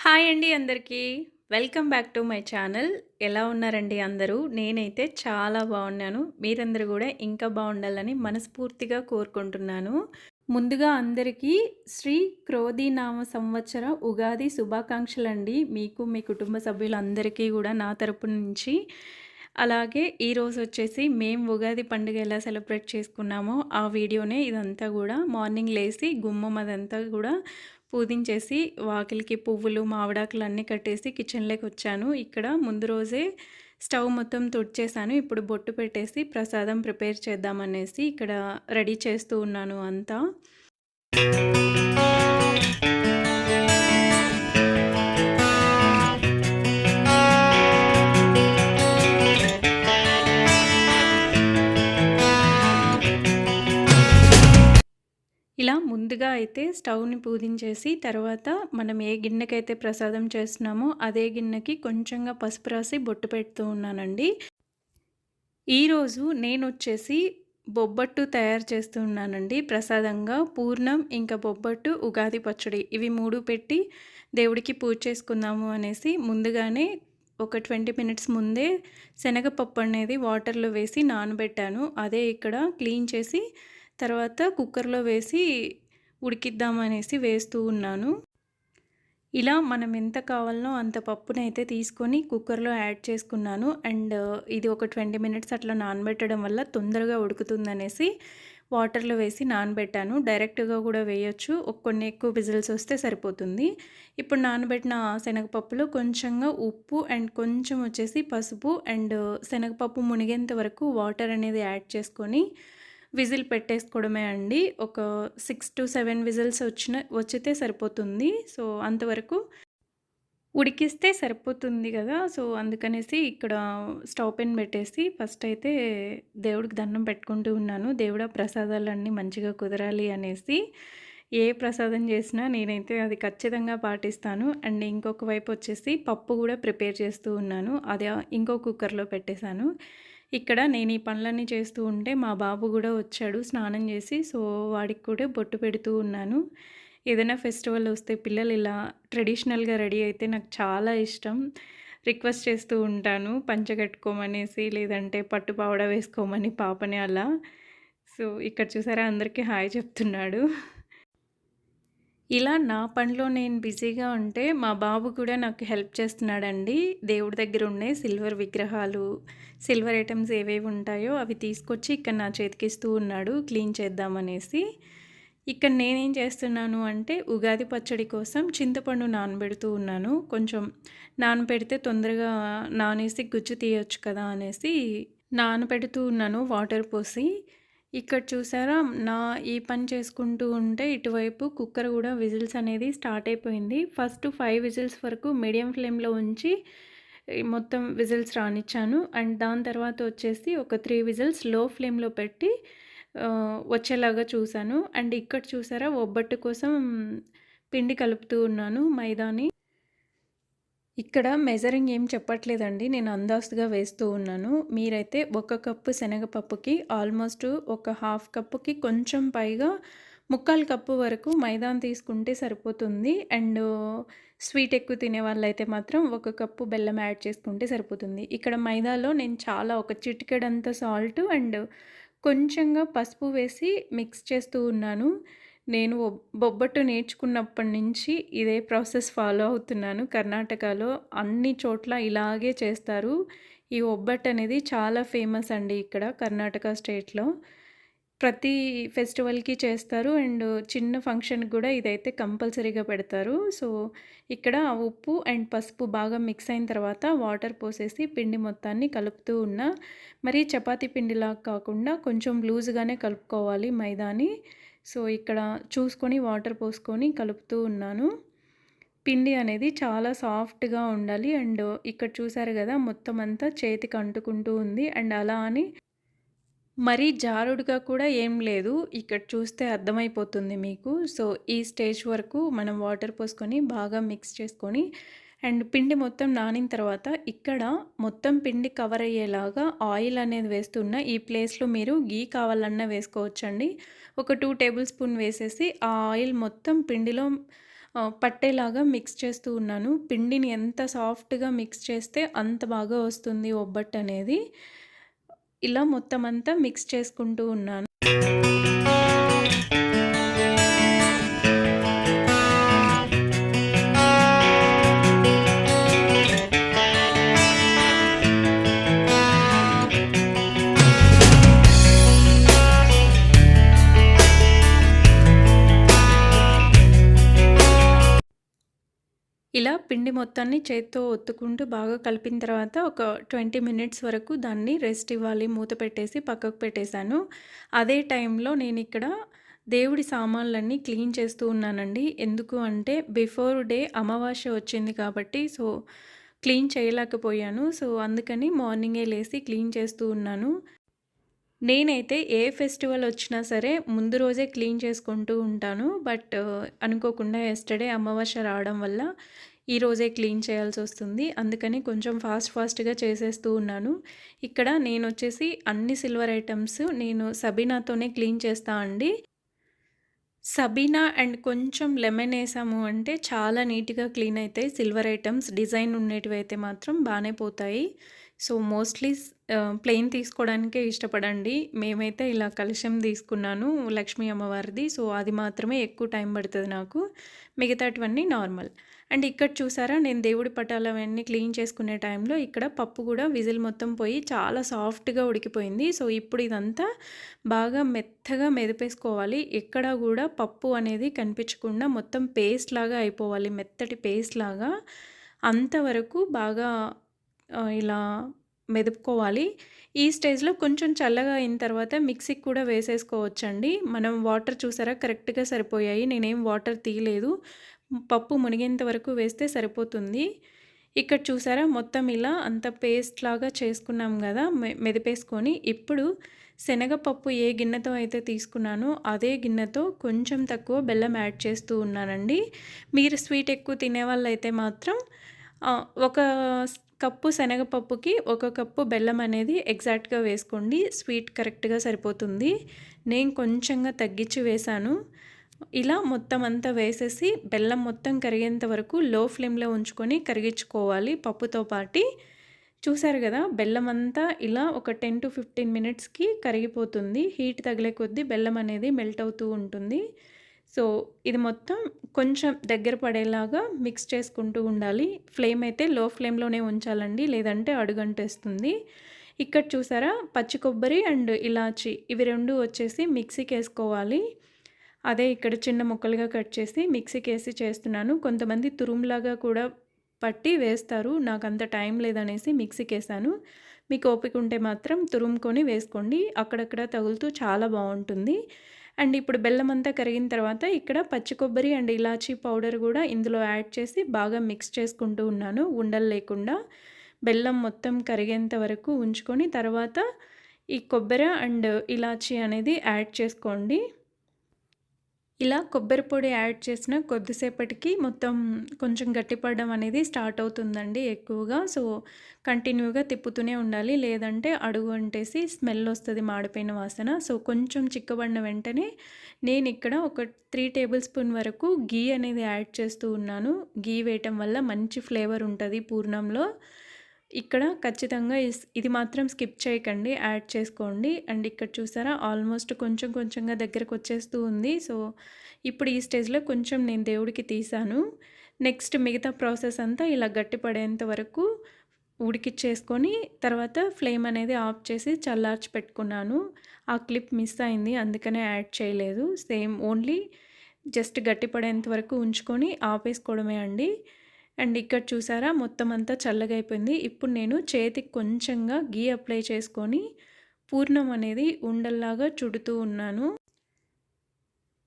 Hi అండి అందరికీ. Welcome back to my channel. ఎలా ఉన్నారండి అందరూ? నేనైతే చాలా బాగున్నాను. మీరందరూ కూడా ఇంకా బాగుండాలని మనస్ఫూర్తిగా కోరుకుంటున్నాను. ముందుగా అందరికీ శ్రీ క్రోధీనామ సంవత్సర ఉగాది శుభాకాంక్షలు అండి మీకు మీ కుటుంబ సభ్యులందరికీ కూడా నా తరపు నుంచి. అలాగే ఈరోజు వచ్చేసి మేము ఉగాది పండుగ ఎలా సెలబ్రేట్ చేసుకున్నామో ఆ వీడియోనే ఇదంతా కూడా మార్నింగ్ లేసి గుమ్మం అదంతా కూడా పూజించేసి వాకిలికి పువ్వులు మామిడాకులు అన్నీ కట్టేసి కిచెన్లోకి వచ్చాను. ఇక్కడ ముందు రోజే స్టవ్ మొత్తం తుడిచేసాను ఇప్పుడు బొట్టు పెట్టేసి ప్రసాదం ప్రిపేర్ చేద్దామనేసి ఇక్కడ రెడీ చేస్తూ ఉన్నాను అంతా. ఇలా ముందుగా అయితే స్టవ్ని పూజించేసి తర్వాత మనం ఏ గిన్నెకైతే ప్రసాదం చేస్తున్నామో అదే గిన్నెకి కొంచెంగా పసుపు రాసి బొట్టు పెడుతూ ఉన్నానండి. ఈరోజు నేను వచ్చేసి బొబ్బట్టు తయారు చేస్తూ ఉన్నానండి. ప్రసాదంగా పూర్ణం ఇంకా బొబ్బట్టు ఉగాది పచ్చడి ఇవి మూడు పెట్టి దేవుడికి పూజ చేసుకుందాము అనేసి ముందుగానే ఒక ట్వంటీ మినిట్స్ ముందే శనగపప్పు అనేది వాటర్లో వేసి నానబెట్టాను. అదే ఇక్కడ క్లీన్ చేసి తర్వాత కుక్కర్లో వేసి ఉడికిద్దామనేసి వేస్తూ ఉన్నాను. ఇలా మనం ఎంత కావాలనో అంత పప్పునైతే తీసుకొని కుక్కర్లో యాడ్ చేసుకున్నాను. అండ్ ఇది ఒక ట్వంటీ మినిట్స్ అట్లా నానబెట్టడం వల్ల తొందరగా ఉడుకుతుందనేసి వాటర్లో వేసి నానబెట్టాను. డైరెక్ట్గా కూడా వేయొచ్చు. కొన్ని ఎక్కువ విజిల్స్ వస్తే సరిపోతుంది. ఇప్పుడు నానబెట్టిన శనగపప్పులో కొంచెంగా ఉప్పు అండ్ కొంచెం వచ్చేసి పసుపు అండ్ శనగపప్పు మునిగేంత వరకు వాటర్ అనేది యాడ్ చేసుకొని విజిల్ పెట్టేసుకోవడమే అండి. ఒక సిక్స్ టు సెవెన్ విజిల్స్ వచ్చిన వచ్చితే సరిపోతుంది. సో అంతవరకు ఉడికిస్తే సరిపోతుంది కదా. సో అందుకనేసి ఇక్కడ స్టవ్ పెన్ పెట్టేసి ఫస్ట్ అయితే దేవుడికి దండం పెట్టుకుంటూ ఉన్నాను. దేవుడ ప్రసాదాలన్నీ మంచిగా కుదరాలి అనేసి ఏ ప్రసాదం చేసినా నేనైతే అది ఖచ్చితంగా పాటిస్తాను. అండ్ ఇంకొక వైపు వచ్చేసి పప్పు కూడా ప్రిపేర్ చేస్తూ ఉన్నాను. అది ఇంకో కుక్కర్లో పెట్టేశాను. ఇక్కడ నేను ఈ పనులన్నీ చేస్తూ ఉంటే మా బాబు కూడా వచ్చాడు స్నానం చేసి సో వాడికి కూడా బొట్టు పెడుతూ ఉన్నాను. ఏదైనా ఫెస్టివల్ వస్తే పిల్లలు ఇలా ట్రెడిషనల్గా రెడీ అయితే నాకు చాలా ఇష్టం. రిక్వెస్ట్ చేస్తూ ఉంటాను పంచ కట్టుకోమనేసి లేదంటే పట్టు పావడ వేసుకోమని పాపని అలా. సో ఇక్కడ చూసారా అందరికీ హాయ్ చెప్తున్నాడు. ఇలా నా పనిలో నేను బిజీగా ఉంటే మా బాబు కూడా నాకు హెల్ప్ చేస్తున్నాడండి. దేవుడి దగ్గర ఉండే సిల్వర్ విగ్రహాలు సిల్వర్ ఐటమ్స్ ఏవేవి ఉంటాయో అవి తీసుకొచ్చి ఇక్కడ నా చేతికిస్తూ ఉన్నాడు క్లీన్ చేద్దామనేసి ఇక్కడ నేనేం చేస్తున్నాను అంటే ఉగాది పచ్చడి కోసం చింతపండు నానబెడుతూ ఉన్నాను. కొంచెం నానబెడితే తొందరగా నానేసి గుజ్జు తీయొచ్చు కదా అనేసి నానబెడుతూ ఉన్నాను వాటర్ పోసి. ఇక్కడ చూసారా? నా ఈ పని చేసుకుంటూ ఉంటే ఇటువైపు కుక్కర్ కూడా విజిల్స్ అనేది స్టార్ట్ అయిపోయింది. ఫస్ట్ ఫైవ్ విజిల్స్ వరకు మీడియం ఫ్లేమ్లో ఉంచి మొత్తం విజిల్స్ రానిచ్చాను. అండ్ దాని తర్వాత వచ్చేసి ఒక త్రీ విజిల్స్లో ఫ్లేమ్లో పెట్టి వచ్చేలాగా చూశాను అండ్ ఇక్కడ చూసారా? ఒబ్బట్టు కోసం పిండి కలుపుతూ ఉన్నాను మైదాని. ఇక్కడ మెజరింగ్ ఏం చెప్పట్లేదండి. నేను అందాస్తుగా వేస్తూ ఉన్నాను. మీరైతే ఒక కప్పు శనగపప్పుకి ఆల్మోస్ట్ ఒక హాఫ్ కప్పుకి కొంచెం పైగా ముక్కాలు కప్పు వరకు మైదాన్ తీసుకుంటే సరిపోతుంది. అండ్ స్వీట్ ఎక్కువ తినే వాళ్ళైతే మాత్రం ఒక కప్పు బెల్లం యాడ్ చేసుకుంటే సరిపోతుంది. ఇక్కడ మైదాలో నేను చాలా ఒక చిటికెడంత సాల్ట్ అండ్ కొంచెంగా పసుపు వేసి మిక్స్ చేస్తూ ఉన్నాను. నేను బొబ్బట్టు నేర్చుకున్నప్పటి నుంచి ఇదే ప్రాసెస్ ఫాలో అవుతున్నాను. కర్ణాటకలో అన్ని చోట్ల ఇలాగే చేస్తారు. ఈ ఒబ్బట్టు అనేది చాలా ఫేమస్ అండి ఇక్కడ కర్ణాటక స్టేట్లో. ప్రతి ఫెస్టివల్కి చేస్తారు అండ్ చిన్న ఫంక్షన్కి కూడా ఇదైతే కంపల్సరీగా పెడతారు. సో ఇక్కడ ఉప్పు అండ్ పసుపు బాగా మిక్స్ అయిన తర్వాత వాటర్ పోసేసి పిండి మొత్తాన్ని కలుపుతూ ఉన్నా మరి చపాతీ పిండిలా కాకుండా కొంచెం లూజ్గానే కలుపుకోవాలి మైదాని. సో ఇక్కడ చూసుకొని వాటర్ పోసుకొని కలుపుతూ ఉన్నాను. పిండి అనేది చాలా సాఫ్ట్గా ఉండాలి. అండ్ ఇక్కడ చూసారు కదా మొత్తం అంతా చేతికి అంటుకుంటూ ఉంది. అండ్ అలా అని మరీ జారుడుగా కూడా ఏం లేదు. ఇక్కడ చూస్తే అర్థమైపోతుంది మీకు. సో ఈ స్టేజ్ వరకు మనం వాటర్ పోసుకొని బాగా మిక్స్ చేసుకొని అండ్ పిండి మొత్తం నానిన తర్వాత ఇక్కడ మొత్తం పిండి కవర్ అయ్యేలాగా ఆయిల్ అనేది వేస్తున్న ఈ ప్లేస్లో మీరు గీ కావాలన్నా వేసుకోవచ్చండి ఒక టూ టేబుల్ స్పూన్ వేసేసి ఆ ఆయిల్ మొత్తం పిండిలో పట్టేలాగా మిక్స్ చేస్తూ ఉన్నాను. పిండిని ఎంత సాఫ్ట్‌గా మిక్స్ చేస్తే అంత బాగా వస్తుంది ఒబ్బట్టనేది. ఇలా మొత్తం అంతా మిక్స్ చేసుకుంటూ ఉన్నాను. పిండి మొత్తాన్ని చేత్తో ఒత్తుకుంటూ బాగా కలిపిన తర్వాత ఒక 20 మినిట్స్ వరకు దాన్ని రెస్ట్ ఇవ్వాలి. మూత పెట్టేసి పక్కకు పెట్టేశాను. అదే టైంలో నేను ఇక్కడ దేవుడి సామాన్లన్నీ క్లీన్ చేస్తూ ఉన్నానండి. ఎందుకు అంటే బిఫోర్ డే అమావాస్య వచ్చింది కాబట్టి సో, క్లీన్ చేయలేకపోయాను. సో, అందుకని మార్నింగే లేసి క్లీన్ చేస్తూ ఉన్నాను. నేనైతే ఏ ఫెస్టివల్ వచ్చినా సరే ముందు రోజే క్లీన్ చేసుకుంటూ ఉంటాను. బట్ అనుకోకుండా ఎస్టర్డే అమావాస్య రావడం వల్ల ఈరోజే క్లీన్ చేయాల్సి వస్తుంది అందుకని కొంచెం ఫాస్ట్ ఫాస్ట్‌గా చేసేస్తూ ఉన్నాను. ఇక్కడ నేనొచ్చేసి అన్ని సిల్వర్ ఐటమ్స్ నేను సబీనాతోనే క్లీన్ చేస్తా అండి. సబీనా అండ్ కొంచెం లెమన్ వేసాము అంటే చాలా నీట్‌గా క్లీన్ అవుతాయి సిల్వర్ ఐటమ్స్ డిజైన్ ఉండేటివి అయితే మాత్రం బాగానే పోతాయి. సో, మోస్ట్‌లీ ప్లెయిన్ తీసుకోవడానికే ఇష్టపడండి. మేమైతే ఇలా కలశం తీసుకున్నాను లక్ష్మీ అమ్మవారిది. సో, అది మాత్రమే ఎక్కువ టైం పడుతుంది నాకు. మిగతాటివన్నీ నార్మల్. అండ్ ఇక్కడ చూసారా నేను దేవుడి పటాలు అవన్నీ క్లీన్ చేసుకునే టైంలో ఇక్కడ పప్పు కూడా విజిల్ మొత్తం పోయి చాలా సాఫ్ట్‌గా ఉడికిపోయింది. సో, ఇప్పుడు ఇదంతా బాగా మెత్తగా మెదిపేసుకోవాలి. ఎక్కడ కూడా పప్పు అనేది కనిపించకుండా మొత్తం పేస్ట్ లాగా అయిపోవాలి. మెత్తటి పేస్ట్ లాగా అంతవరకు బాగా ఇలా మెదుపుకోవాలి. ఈ స్టేజ్‌లో కొంచెం చల్లగా అయిన తర్వాత మిక్సీకి కూడా వేసేసుకోవచ్చండి. మనం వాటర్ చూసారా కరెక్ట్‌గా సరిపోయాయి. నేనేం వాటర్ తీయలేదు. పప్పు మునిగేంత వరకు వేస్తే సరిపోతుంది. ఇక్కడ చూసారా మొత్తం ఇలా అంత పేస్ట్ లాగా చేసుకున్నాం కదా మె మెదిపేసుకొని ఇప్పుడు శనగపప్పు ఏ గిన్నెతో అయితే తీసుకున్నానో అదే గిన్నెతో కొంచెం తక్కువ బెల్లం యాడ్ చేస్తూ ఉన్నానండి. మీరు స్వీట్ ఎక్కువ తినేవాళ్ళైతే మాత్రం ఒక కప్పు శనగపప్పుకి ఒక కప్పు బెల్లం అనేది ఎగ్జాక్ట్‌గా వేసుకోండి. స్వీట్ కరెక్ట్‌గా సరిపోతుంది. నేను కొంచెంగా తగ్గించి వేశాను. ఇలా మొత్తం అంతా వేసేసి బెల్లం మొత్తం కరిగేంత వరకు లో ఫ్లేమ్‌లో ఉంచుకొని కరిగించుకోవాలి పప్పుతో పాటి. చూసారు కదా బెల్లం అంతా ఇలా ఒక 10-15 మినిట్స్‌కి కరిగిపోతుంది. హీట్ తగిలే కొద్దీ బెల్లం అనేది మెల్ట్ అవుతూ ఉంటుంది. సో, ఇది మొత్తం కొంచెం దగ్గర పడేలాగా మిక్స్ చేసుకుంటూ ఉండాలి. ఫ్లేమ్ అయితే లో ఫ్లేమ్‌లోనే ఉంచాలండి. లేదంటే అడుగంటేస్తుంది. ఇక్కడ చూసారా పచ్చి కొబ్బరి అండ్ ఇలాచి ఇవి రెండు వచ్చేసి మిక్సీకి వేసుకోవాలి అదే ఇక్కడ చిన్న ముక్కలుగా కట్ చేసి మిక్సీకి వేసి చేస్తున్నాను. కొంతమంది తురుములాగా కూడా పట్టి వేస్తారు. నాకు అంత టైం లేదనేసి మిక్సీకి వేసాను మీకు ఓపిక ఉంటే మాత్రం తురుముకొని వేసుకోండి. అక్కడక్కడ తగులుతూ చాలా బాగుంటుంది అండ్ ఇప్పుడు బెల్లం అంతా కరిగిన తర్వాత ఇక్కడ పచ్చి కొబ్బరి అండ్ ఇలాచీ పౌడర్ కూడా ఇందులో యాడ్ చేసి బాగా మిక్స్ చేసుకుంటూ ఉన్నాను ఉండలు లేకుండా. బెల్లం మొత్తం కరిగేంత వరకు ఉంచుకొని తర్వాత ఈ కొబ్బరి అండ్ ఇలాచీ అనేది యాడ్ చేసుకోండి. ఇలా కొబ్బరి పొడి యాడ్ చేసిన కొద్దిసేపటికి మొత్తం కొంచెం గట్టిపడడం అనేది స్టార్ట్ అవుతుందండి ఎక్కువగా. సో, కంటిన్యూగా తిప్పుతూనే ఉండాలి. లేదంటే అడుగు అంటేసి స్మెల్ వస్తుంది మాడిపోయిన వాసన. సో, కొంచెం చిక్కబడిన వెంటనే నేను ఇక్కడ ఒక త్రీ టేబుల్ స్పూన్ వరకు ఘీ అనేది యాడ్ చేస్తూ ఉన్నాను. ఘీ వేయటం వల్ల మంచి ఫ్లేవర్ ఉంటుంది పూర్ణంలో. ఇక్కడ ఖచ్చితంగా ఇది మాత్రం స్కిప్ చేయకండి. యాడ్ చేసుకోండి. అండ్ ఇక్కడ చూసారా ఆల్మోస్ట్ కొంచెం కొంచెంగా దగ్గరకు వచ్చేస్తూ ఉంది. సో, ఇప్పుడు ఈ స్టేజ్‌లో కొంచెం నేను దేవుడికి తీశాను. నెక్స్ట్ మిగతా ప్రాసెస్ అంతా ఇలా గట్టిపడేంత వరకు ఉడికిచ్చేసుకొని తర్వాత ఫ్లేమ్ అనేది ఆఫ్ చేసి చల్లార్చి పెట్టుకున్నాను. ఆ క్లిప్ మిస్ అయింది. అందుకనే యాడ్ చేయలేదు. సేమ్ ఓన్లీ జస్ట్ గట్టిపడేంత వరకు ఉంచుకొని ఆపేసుకోవడమే అండి. అండ్ ఇక్కడ చూసారా మొత్తం అంతా చల్లగా అయిపోయింది. ఇప్పుడు నేను చేతికి కొంచెంగా గీ అప్లై చేసుకొని పూర్ణం అనేది ఉండల్లాగా చుడుతూ ఉన్నాను.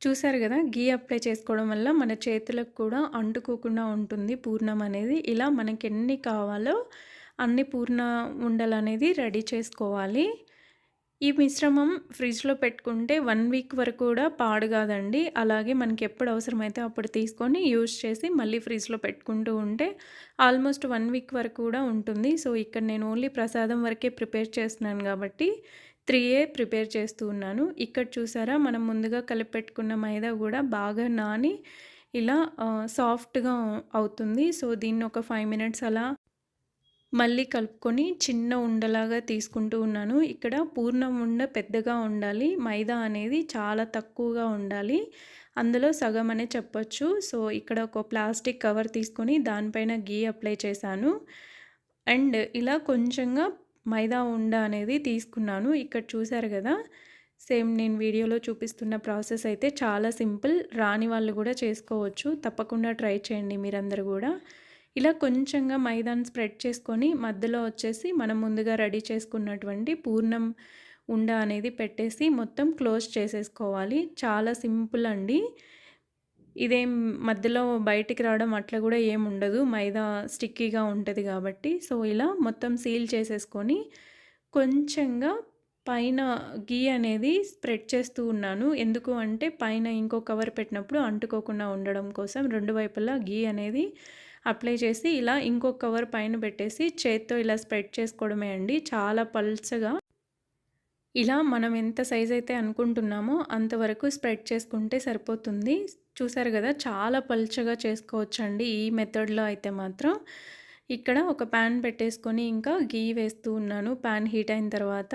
చూసారు కదా గీ అప్లై చేసుకోవడం వల్ల మన చేతులకు కూడా అంటుకోకుండా ఉంటుంది పూర్ణం అనేది. ఇలా మనకి ఎన్ని కావాలో అన్ని పూర్ణ ఉండలు అనేది రెడీ చేసుకోవాలి. ఈ మిశ్రమం ఫ్రిడ్జ్‌లో పెట్టుకుంటే వన్ వీక్ వరకు కూడా పాడు కాదండి. అలాగే మనకి ఎప్పుడు అవసరమైతే అప్పుడు తీసుకొని యూజ్ చేసి మళ్ళీ ఫ్రిడ్జ్‌లో పెట్టుకుంటూ ఉంటే ఆల్మోస్ట్ వన్ వీక్ వరకు కూడా ఉంటుంది. సో, ఇక్కడ నేను ఓన్లీ ప్రసాదం వరకే ప్రిపేర్ చేస్తున్నాను కాబట్టి 3ఏ ప్రిపేర్ చేస్తూ ఉన్నాను. ఇక్కడ చూసారా మనం ముందుగా కలిపెట్టుకున్న మైదా కూడా బాగా నాని ఇలా సాఫ్ట్‌గా అవుతుంది. సో, దీన్ని ఒక ఫైవ్ మినిట్స్ అలా మళ్ళీ కలుపుకొని చిన్న ఉండలాగా తీసుకుంటూ ఉన్నాను. ఇక్కడ పూర్ణం ఉండ పెద్దగా ఉండాలి. మైదా అనేది చాలా తక్కువగా ఉండాలి. అందులో సగం అనే చెప్పొచ్చు. సో, ఇక్కడ ఒక ప్లాస్టిక్ కవర్ తీసుకొని దానిపైన గీ అప్లై చేశాను. అండ్ ఇలా కొంచెంగా మైదా ఉండ అనేది తీసుకున్నాను. ఇక్కడ చూశారు కదా సేమ్ నేను వీడియోలో చూపిస్తున్న ప్రాసెస్ అయితే చాలా సింపుల్. రాని వాళ్ళు కూడా చేసుకోవచ్చు. తప్పకుండా ట్రై చేయండి మీరందరూ కూడా ఇలా కొంచెంగా మైదాని స్ప్రెడ్ చేసుకొని మధ్యలో వచ్చేసి మనం ముందుగా రెడీ చేసుకున్నటువంటి పూర్ణం ఉండ అనేది పెట్టేసి మొత్తం క్లోజ్ చేసేసుకోవాలి. చాలా సింపుల్ అండి. ఇదేం మధ్యలో బయటికి రావడం అట్లా గూడా ఏముండదు. మైదా స్టిక్కీగా ఉంటుంది కాబట్టి సో, ఇలా మొత్తం సీల్ చేసేసుకొని కొంచెంగా పైన గీ అనేది స్ప్రెడ్ చేస్తూ ఉన్నాను. ఎందుకు అంటే పైన ఇంకో కవర్ పెట్టినప్పుడు అంటుకోకుండా ఉండడం కోసం రెండు వైపులా గీ అనేది అప్లై చేసి ఇలా ఇంకొక కవర్ పైన పెట్టేసి చేత్తో ఇలా స్ప్రెడ్ చేసుకోవడమే అండి. చాలా పల్చగా ఇలా మనం ఎంత సైజ్ అయితే అనుకుంటున్నామో అంతవరకు స్ప్రెడ్ చేసుకుంటే సరిపోతుంది. చూసారు కదా చాలా పల్చగా చేసుకోవచ్చండి ఈ మెథడ్‌లో అయితే మాత్రం. ఇక్కడ ఒక ప్యాన్ పెట్టేసుకొని ఇంకా గీ వేస్తూ ఉన్నాను. పాన్ హీట్ అయిన తర్వాత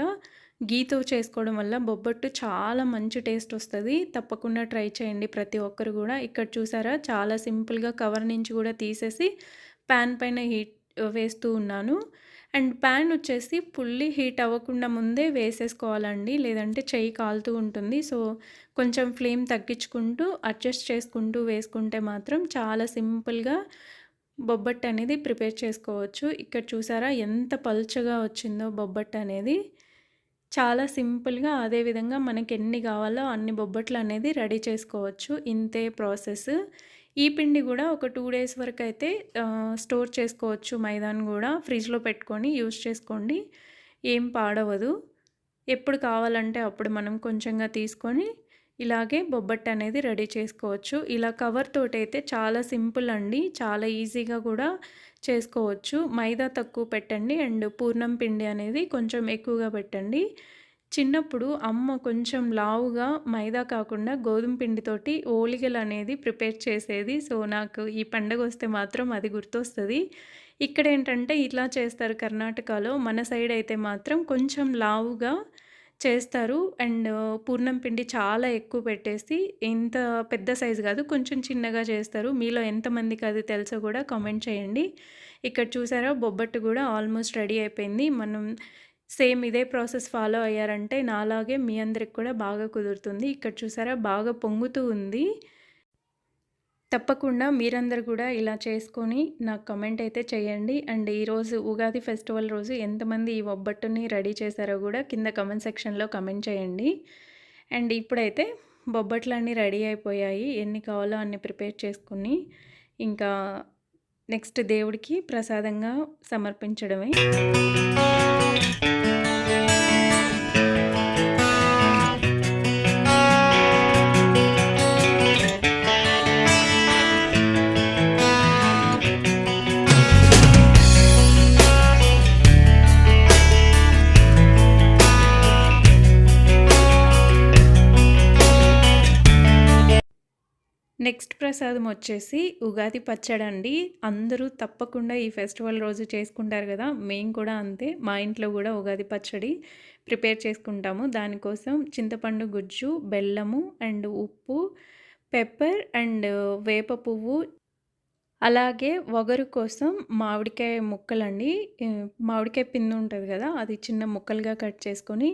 గీతో చేసుకోవడం వల్ల బొబ్బట్టు చాలా మంచి టేస్ట్ వస్తుంది తప్పకుండా ట్రై చేయండి ప్రతి ఒక్కరు కూడా ఇక్కడ చూసారా చాలా సింపుల్‌గా కవర్ నుంచి కూడా తీసేసి పాన్ పైన హీట్ వేస్తూ ఉన్నాను. అండ్ ప్యాన్ వచ్చేసి ఫుల్లీ హీట్ అవ్వకుండా ముందే వేసేసుకోవాలండి. లేదంటే చెయ్యి కాలుతూ ఉంటుంది. సో, కొంచెం ఫ్లేమ్ తగ్గించుకుంటూ అడ్జస్ట్ చేసుకుంటూ వేసుకుంటే మాత్రం చాలా సింపుల్‌గా బొబ్బట్టు అనేది ప్రిపేర్ చేసుకోవచ్చు. ఇక్కడ చూసారా ఎంత పల్చగా వచ్చిందో బొబ్బట్టు అనేది. చాలా సింపుల్‌గా అదే విధంగా మనకి ఎన్ని కావాలో అన్ని బొబ్బట్లు అనేది రెడీ చేసుకోవచ్చు. ఇంతే ప్రాసెస్. ఈ పిండి కూడా ఒక టూ డేస్ వరకు అయితే స్టోర్ చేసుకోవచ్చు మైదాన్ కూడా ఫ్రిడ్జ్‌లో పెట్టుకొని యూజ్ చేసుకోండి. ఏం పాడవదు. ఎప్పుడు కావాలంటే అప్పుడు మనం కొంచెంగా తీసుకొని ఇలాగే బొబ్బట్టు అనేది రెడీ చేసుకోవచ్చు. ఇలా కవర్ తోటైతే చాలా సింపుల్ అండి. చాలా ఈజీగా కూడా చేసుకోవచ్చు. మైదా తక్కువ పెట్టండి. అండ్ పూర్ణం పిండి అనేది కొంచెం ఎక్కువగా పెట్టండి. చిన్నప్పుడు అమ్మ కొంచెం లావుగా మైదా కాకుండా గోధుమ పిండితోటి ఓలిగలు అనేది ప్రిపేర్ చేసేది. సో, నాకు ఈ పండగొస్తే మాత్రం అది గుర్తొస్తుంది ఇక్కడ ఏంటంటే ఇట్లా చేస్తారు కర్ణాటకలో. మన సైడ్ అయితే మాత్రం కొంచెం లావుగా చేస్తారు. అండ్ పూర్ణం పిండి చాలా ఎక్కువ పెట్టేసి ఇంత పెద్ద సైజు కాదు కొంచెం చిన్నగా చేస్తారు. మీలో ఎంతమందికి అది తెలుసో కూడా కామెంట్ చేయండి. ఇక్కడ చూసారా బొబ్బట్టు కూడా ఆల్మోస్ట్ రెడీ అయిపోయింది. మనం సేమ్ ఇదే ప్రాసెస్ ఫాలో అయ్యారంటే నాలాగే మీ అందరికి కూడా బాగా కుదురుతుంది. ఇక్కడ చూసారా బాగా పొంగుతూ ఉంది. తప్పకుండా మీరందరూ కూడా ఇలా చేసుకొని నాకు కమెంట్ అయితే చేయండి. అండ్ ఈరోజు ఉగాది ఫెస్టివల్ రోజు ఎంతమంది ఈ బొబ్బట్టుని రెడీ చేశారో కూడా కింద కమెంట్ సెక్షన్‌లో కమెంట్ చేయండి. అండ్ ఇప్పుడైతే బొబ్బట్లన్నీ రెడీ అయిపోయాయి. ఎన్ని కావాలో అన్ని ప్రిపేర్ చేసుకొని ఇంకా నెక్స్ట్ దేవుడికి ప్రసాదంగా సమర్పించడమే. నెక్స్ట్ ప్రసాదం వచ్చేసి ఉగాది పచ్చడి అండి అందరూ తప్పకుండా ఈ ఫెస్టివల్ రోజు చేసుకుంటారు కదా మేము కూడా అంతే. మా ఇంట్లో కూడా ఉగాది పచ్చడి ప్రిపేర్ చేసుకుంటాము. దానికోసం చింతపండు గుజ్జు, బెల్లము అండ్ ఉప్పు, పెప్పర్ అండ్ వేప పువ్వు అలాగే వగరు కోసం మామిడికాయ ముక్కలండి. మామిడికాయ పిండి ఉంటుంది కదా అది చిన్న ముక్కలుగా కట్ చేసుకొని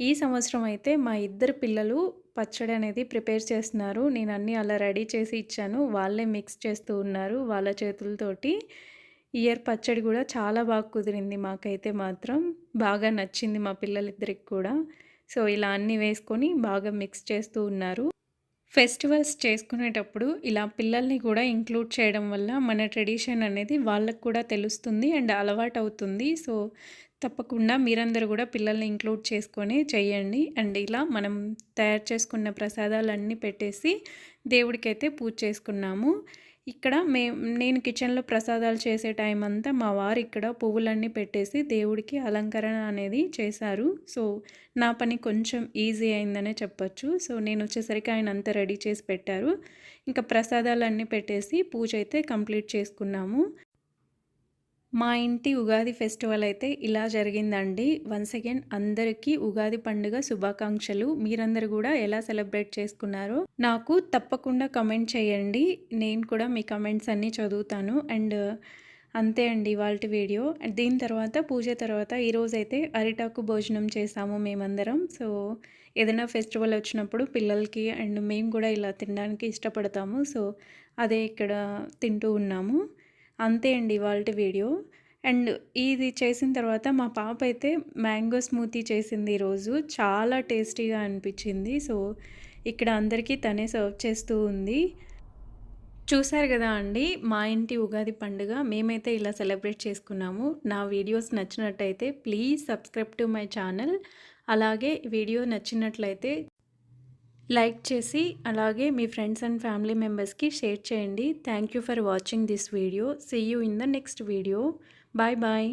ఈ సంవత్సరం అయితే మా ఇద్దరు పిల్లలు పచ్చడి అనేది ప్రిపేర్ చేస్తున్నారు. నేను అన్నీ అలా రెడీ చేసి ఇచ్చాను. వాళ్ళే మిక్స్ చేస్తూ ఉన్నారు వాళ్ళ చేతులతోటి. ఇయర్ పచ్చడి కూడా చాలా బాగా కుదిరింది మాకైతే మాత్రం. బాగా నచ్చింది మా పిల్లలిద్దరికి కూడా. సో, ఇలా అన్నీ వేసుకొని బాగా మిక్స్ చేస్తూ ఉన్నారు. ఫెస్టివల్స్ చేసుకునేటప్పుడు ఇలా పిల్లల్ని కూడా ఇంక్లూడ్ చేయడం వల్ల మన ట్రెడిషన్ అనేది వాళ్ళకు కూడా తెలుస్తుంది. అండ్ అలవాటు అవుతుంది సో, తప్పకుండా మీరందరూ కూడా పిల్లల్ని ఇంక్లూడ్ చేసుకొని చేయండి. అండ్ ఇలా మనం తయారు చేసుకున్న ప్రసాదాలన్నీ పెట్టేసి దేవుడికైతే పూజ చేసుకున్నాము. ఇక్కడ మే నేను కిచెన్లో ప్రసాదాలు చేసే టైం అంతా మా వారు ఇక్కడ పువ్వులన్నీ పెట్టేసి దేవుడికి అలంకరణ అనేది చేశారు. సో నా పని కొంచెం ఈజీ అయిందనే చెప్పొచ్చు. సో నేను వచ్చేసరికి ఆయన అంతా రెడీ చేసి పెట్టారు. ఇంకా ప్రసాదాలన్నీ పెట్టేసి పూజ అయితే కంప్లీట్ చేసుకున్నాము. మా ఇంటి ఉగాది ఫెస్టివల్ అయితే ఇలా జరిగిందండి. వన్స్ అగైన్ అందరికీ ఉగాది పండుగ శుభాకాంక్షలు. మీరందరూ కూడా ఎలా సెలబ్రేట్ చేసుకున్నారో నాకు తప్పకుండా కమెంట్ చేయండి. నేను కూడా మీ కమెంట్స్ అన్నీ చదువుతాను. అండ్ అంతే అండి వాళ్ళ వీడియో. దీని తర్వాత పూజ తర్వాత ఈరోజైతే అరిటాకు భోజనం చేసాము మేమందరం. సో ఏదైనా ఫెస్టివల్ వచ్చినప్పుడు పిల్లలకి అండ్ మేము కూడా ఇలా తినడానికి ఇష్టపడతాము. సో అదే ఇక్కడ తింటూ ఉన్నాము. అంతే అండి వాళ్ళ వీడియో. అండ్ ఇది చేసిన తర్వాత మా పాప అయితే మ్యాంగో స్మూతీ చేసింది ఈరోజు చాలా టేస్టీగా అనిపించింది. సో ఇక్కడ అందరికీ తనే సర్వ్ చేస్తూ ఉంది. చూశారు కదా అండి మా ఇంటి ఉగాది పండుగ. మేమైతే ఇలా సెలబ్రేట్ చేసుకున్నాము. నా వీడియోస్ నచ్చినట్టయితే please subscribe to my channel. అలాగే వీడియో నచ్చినట్లయితే లైక్ చేసి అలాగే మీ ఫ్రెండ్స్ అండ్ ఫ్యామిలీ మెంబర్స్కి షేర్ చేయండి. Thank you for watching this video. See you in the next video. Bye bye.